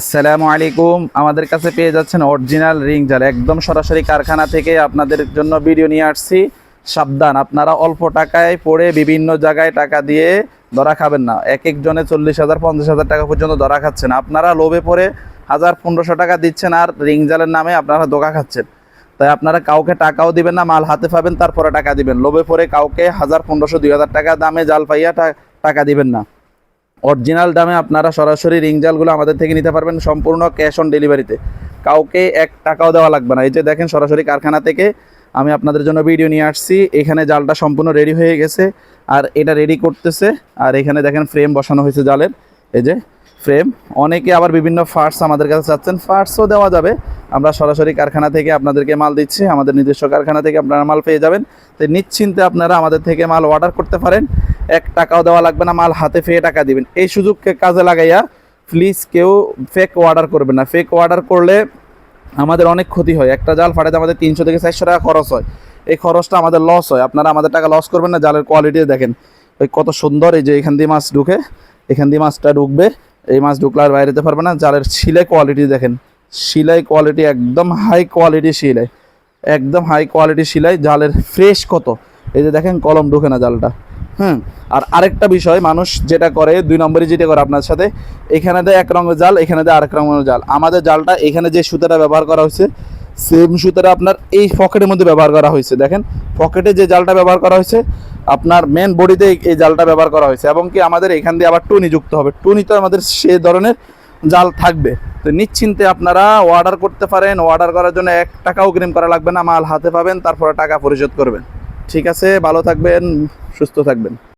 আসসালামু আলাইকুম। আমাদের কাছে পেয়ে যাচ্ছেন অরিজিনাল রিং জাল। একদম সরাসরি কারখানা থেকে আপনাদের জন্য ভিডিও নিয়ে আসছি। সাবধান, আপনারা অল্প টাকায় পড়ে বিভিন্ন জায়গায় টাকা দিয়ে ধরা খাবেন না। এক একজনে চল্লিশ হাজার, পঞ্চাশ হাজার টাকা পর্যন্ত ধরা খাচ্ছেন। আপনারা লোভে পড়ে হাজার, পনেরোশো টাকা দিচ্ছেন আর রিং জালের নামে আপনারা ধোকা খাচ্ছেন। তাই আপনারা কাউকে টাকাও দিবেন না, মাল হাতে পাবেন, তারপরে টাকা দিবেন। লোভে পড়ে কাউকে হাজার, পনেরোশো, দুই হাজার টাকা দামে জাল পাইয়া টাকা দিবেন না। অরিজিনাল দামে আপনারা সরাসরি রিং জালগুলো আমাদের থেকে নিতে পারবেন সম্পূর্ণ ক্যাশ অন ডেলিভারিতে। কাউকে এক টাকাও দেওয়া লাগবে না। এই যে দেখেন সরাসরি কারখানা থেকে আমি আপনাদের জন্য ভিডিও নিয়ে আসছি। এখানে জালটা সম্পূর্ণ রেডি হয়ে গেছে আর এটা রেডি করতেছে। আর এখানে দেখেন ফ্রেম বসানো হয়েছে জালের। এই যে ফ্রেম। অনেকে আবার বিভিন্ন ফার্টস আমাদের কাছে চাচ্ছেন। ফার্টসও দেওয়া যাবে। আমরা সরাসরি কারখানা থেকে আপনাদেরকে মাল দিচ্ছি। আমাদের নিজস্ব কারখানা থেকে আপনারা মাল পেয়ে যাবেন। তো নিশ্চিন্তে আপনারা আমাদের থেকে মাল অর্ডার করতে পারেন। এক টাকাও দেওয়া লাগবে না, মাল হাতে পেয়ে টাকা দিবেন। এই সুযোগকে কাজে লাগাইয়া প্লিজ কেউ ফেক অর্ডার করবেন না। ফেক অর্ডার করলে আমাদের অনেক ক্ষতি হয়। একটা জাল ফাটাতে আমাদের তিনশো থেকে চারশো টাকা খরচ হয়। এই খরচটা আমাদের লস হয়। আপনারা আমাদের টাকা লস করবেন না, জালের কোয়ালিটি দেখেন। ওই কত সুন্দর এই যে এখান দিয়ে মাছ ঢুকে, এখান দিয়ে মাছটা ঢুকবে। এই মাছ ঢুকলে আর বাইরে যেতে পারবে না। জালের সিলাই কোয়ালিটি দেখেন। সিলাই কোয়ালিটি একদম হাই কোয়ালিটি সিলাই একদম হাই কোয়ালিটি সিলাই জালের ফ্রেশ কত। এই যে দেখেন, কলম ঢুকে না জালটা। হুম। আর আরেকটা বিষয়, মানুষ যেটা করে, দুই নম্বরে যেটা করে আপনার সাথে, এখানে দেয় এক রঙের জাল, এখানে দেয় আরেক রঙের জাল। আমাদের জালটা এখানে যে সুতাটা ব্যবহার করা হয়েছে সেম সুতাটা আপনার এই পকেটের মধ্যে ব্যবহার করা হয়েছে। দেখেন, পকেটে যে জালটা ব্যবহার করা হয়েছে, আপনার মেন বডিতে এই জালটা ব্যবহার করা হয়েছে, এবং কি আমাদের এখান দিয়ে আবার টুনি যুক্ত হবে। টুনি তো আমাদের সে ধরনের জাল থাকবে। তো নিশ্চিন্তে আপনারা অর্ডার করতে পারেন অর্ডার করার জন্য এক টাকাও গ্রিম করা লাগবে না, মাল হাতে পাবেন, তারপরে টাকা পরিশোধ করবেন। ঠিক আছে ভালো থাকবেন সুস্থ থাকবেন।